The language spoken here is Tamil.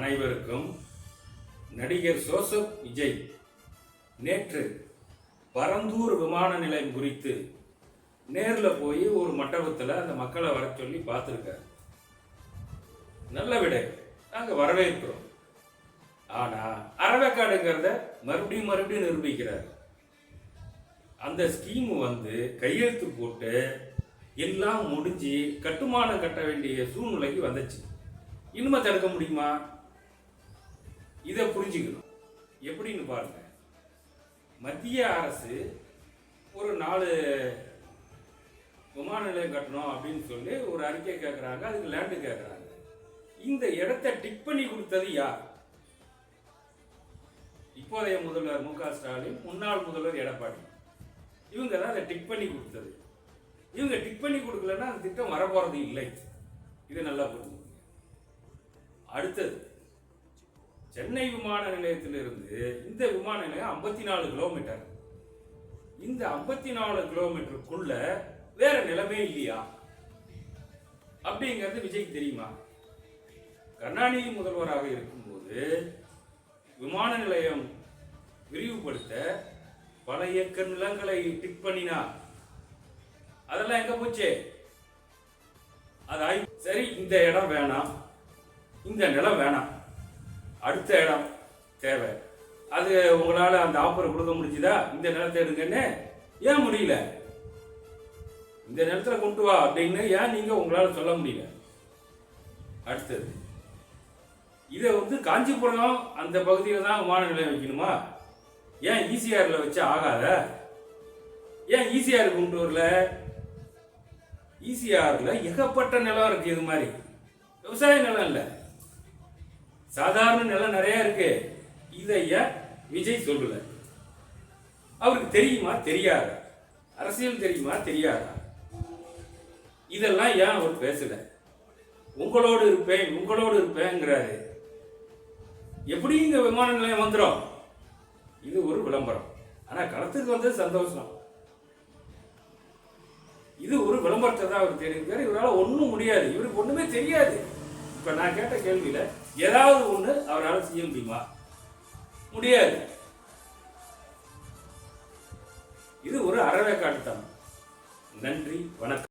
அனைவருக்கும் நடிகர் ஜோசப் விஜய் நேற்று பரந்தூர் விமான நிலையம் குறித்து நேரில் போய் ஒரு மண்டபத்தில் அந்த மக்களை வர சொல்லி பார்த்துருக்காரு. நல்ல விடை. நாங்கள் வரவேற்கிறோம். ஆனால் அரவேக்காடுங்கிறத மறுபடியும் மறுபடியும் நிரூபிக்கிறார். அந்த ஸ்கீம் வந்து கையெழுத்து போட்டு எல்லாம் முடிஞ்சு கட்டுமானம் கட்ட வேண்டிய சூழ்நிலைக்கு வந்துச்சு. இனிமே தடுக்க முடியுமா? புரிஞ்சுக்கணும். எப்படின்னு பாருங்க. மத்திய அரசு ஒரு நாலு விமான நிலையம் கட்டணும் அப்படின்னு சொல்லி ஒரு அறிக்கை கேட்குறாங்க அதுக்கு லேண்டு கேட்குறாங்க இந்த இடத்த டிக் பண்ணி கொடுத்தது யார்? இப்போதைய முதல்வர் மு க ஸ்டாலின் முன்னாள் முதல்வர் எடப்பாடி. இவங்க தான் அதை டிக் பண்ணி கொடுத்தது. இவங்க டிக் பண்ணி கொடுக்கலன்னா அந்த திட்டம் வரப்போறது இல்லை. இது நல்லா புரிஞ்சுக்கோங்க. அடுத்தது சென்னை விமான நிலையத்திலிருந்து இந்த விமான நிலையம் ஐம்பத்தி நாலு கிலோமீட்டர் இந்த ஐம்பத்தி நாலு கிலோமீட்டருக்குள்ள வேற நிலமே இல்லையா? அப்படிங்கிறது விஜய்க்கு தெரியுமா? கருணாநிதி முதல்வராக இருக்கும்போது விமான நிலையம் விரிவுபடுத்த பல ஏக்கர் நிலங்களை டிக் பண்ணினா அதெல்லாம் எங்க போச்சு? அது சரி இந்த இடம் வேணாம். இந்த நிலம் வேணாம். அடுத்த இடம் தேவை. அது உங்களால் அந்த ஆஃபர் கொடுக்க முடிஞ்சுதா? இந்த நிலத்தை எடுங்கன்னு ஏன் முடியல? இந்த நிலத்துல கொண்டு வா அப்படின்னு ஏன் நீங்கள் உங்களால் சொல்ல முடியல? அடுத்தது இதை வந்து காஞ்சிபுரம் அந்த பகுதியில் தான் விமான நிலையம் வைக்கணுமா? ஏன் ஈசிஆரில் வச்சு ஆகாத? ஏன் ஈசிஆர் கொண்டு வரல? ஈசிஆரில் ஏகப்பட்ட நிலம் இருக்குது இது மாதிரி. விவசாய நிலம் இல்லை. சாதாரண நிலம் நிறைய இருக்கு. இதை ஏன் விஜய் சொல்லல. அவருக்கு தெரியுமா? தெரியாதா? அரசியல் தெரியுமா? தெரியாதா? இதெல்லாம் ஏன் அவர் பேசல? உங்களோடு இருப்பேன் உங்களோடு இருப்பேங்கிறாரு எப்படி இங்க விமான நிலையம் வந்துடும் இது ஒரு விளம்பரம். ஆனா களத்துக்கு வந்தது சந்தோஷம். இது ஒரு விளம்பரத்தை தான் அவர் தெரிவிக்கிறார் இவரால் ஒன்றும் முடியாது. இவருக்கு ஒன்றுமே தெரியாது. இப்ப நான் கேட்ட கேள்வியில ஏதாவது ஒண்ணு அவரால் செய்ய முடியுமா? முடியாது. இது ஒரு அறவே காட்டுத்தான் நன்றி வணக்கம்.